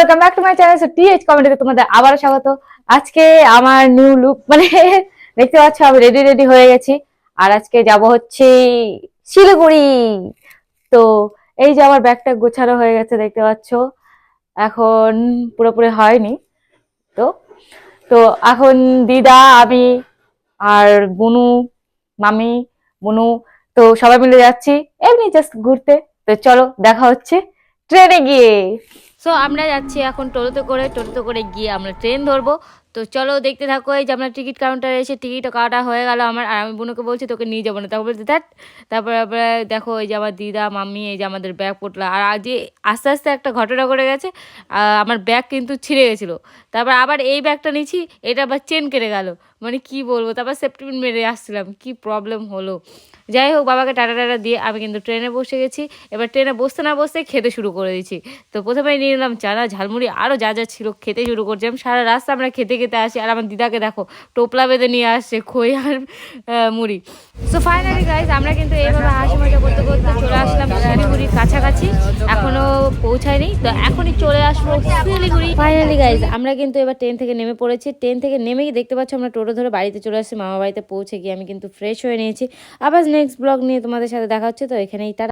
Welcome back to my channel TH কমেডিতে তোমাদের আবারও স্বাগত। আজকে আমার নিউ লুক মানে দেখতে পাচ্ছ আমি রেডি রেডি হয়ে গেছি। আর আজকে যাব হচ্ছে শিলিগুড়ি। তো এই যে আমার ব্যাগটা গোছানো হয়ে গেছে, দেখতে পাচ্ছ। এখন পুরোপুরি হয়নি। তো তো এখন দিদা, আমি আর বুনু, মামি, বুনু, তো সবাই মিলে যাচ্ছি। এমনি জাস্ট ঘুরতে। তো চলো, দেখা হচ্ছে। ট্রেনে গিয়ে। সো আমরা যাচ্ছি এখন টোটোতে করে টোটোতে করে গিয়ে আমরা ট্রেন ধরবো। তো চলো দেখতে থাকো, এই যে আমরা টিকিট কাউন্টারে এসে টিকিট কাটা হয়ে গেল আমার, আর আমি বোনকে বলছি তোকে নিয়ে যাব না। তারপর বলছে দ্যাট তারপরে আবার দেখো, এই যে আমার দিদা, মাম্মি, এই যে আমাদের ব্যাগ পটলা আর আজ আস্তে আস্তে একটা ঘটনা করে গেছে। আমার ব্যাগ কিন্তু ছিঁড়ে গেছিল। তারপর আবার এই ব্যাগটা নিচ্ছি এটা আবার চেন কেটে গেল। মানে কি বলব, তারপর সেপ্টেম্বর মেরে আসছিলাম, কি প্রবলেম হলো? যাই হোক, বাবাকে টাটা টাটা দিয়ে আমি কিন্তু ট্রেনে বসে গেছি। এবার ট্রেনে বসতে না বসতে খেতে শুরু করে দিয়েছি। তো প্রথমে নিলাম, চানা, ঝালমুড়ি আরও যা যা ছিল খেতে শুরু করছিলাম সারা রাস্তা আমরা খেতে খেতে আসি, আর আমার দিদাকে দেখো, টোপলা বেঁধে নিয়ে আসছে খই আর মুড়ি। সো ফাইনালি গাইজ আমরা কিন্তু এইভাবে হাসি মজা করতে করতে চলে আসলাম শিলিগুড়ির কাছাকাছি। এখনও পৌঁছায়নি, তো এখনই চলে আসব শিলিগুড়ি। ফাইনালি গাইজ আমরা কিন্তু এবার ট্রেন থেকে নেমে পড়েছি। ট্রেন থেকে নেমেই দেখতে পাচ্ছ, আমরা টোটো ধরে বাড়িতে চলে আসছি। মামা বাড়িতে পৌঁছে গিয়ে আমি কিন্তু ফ্রেশ হয়ে নিয়েছি। আবার নেক্সট ব্লগ নিয়ে তোমাদের সাথে দেখা হচ্ছে, তো এখানেই তারা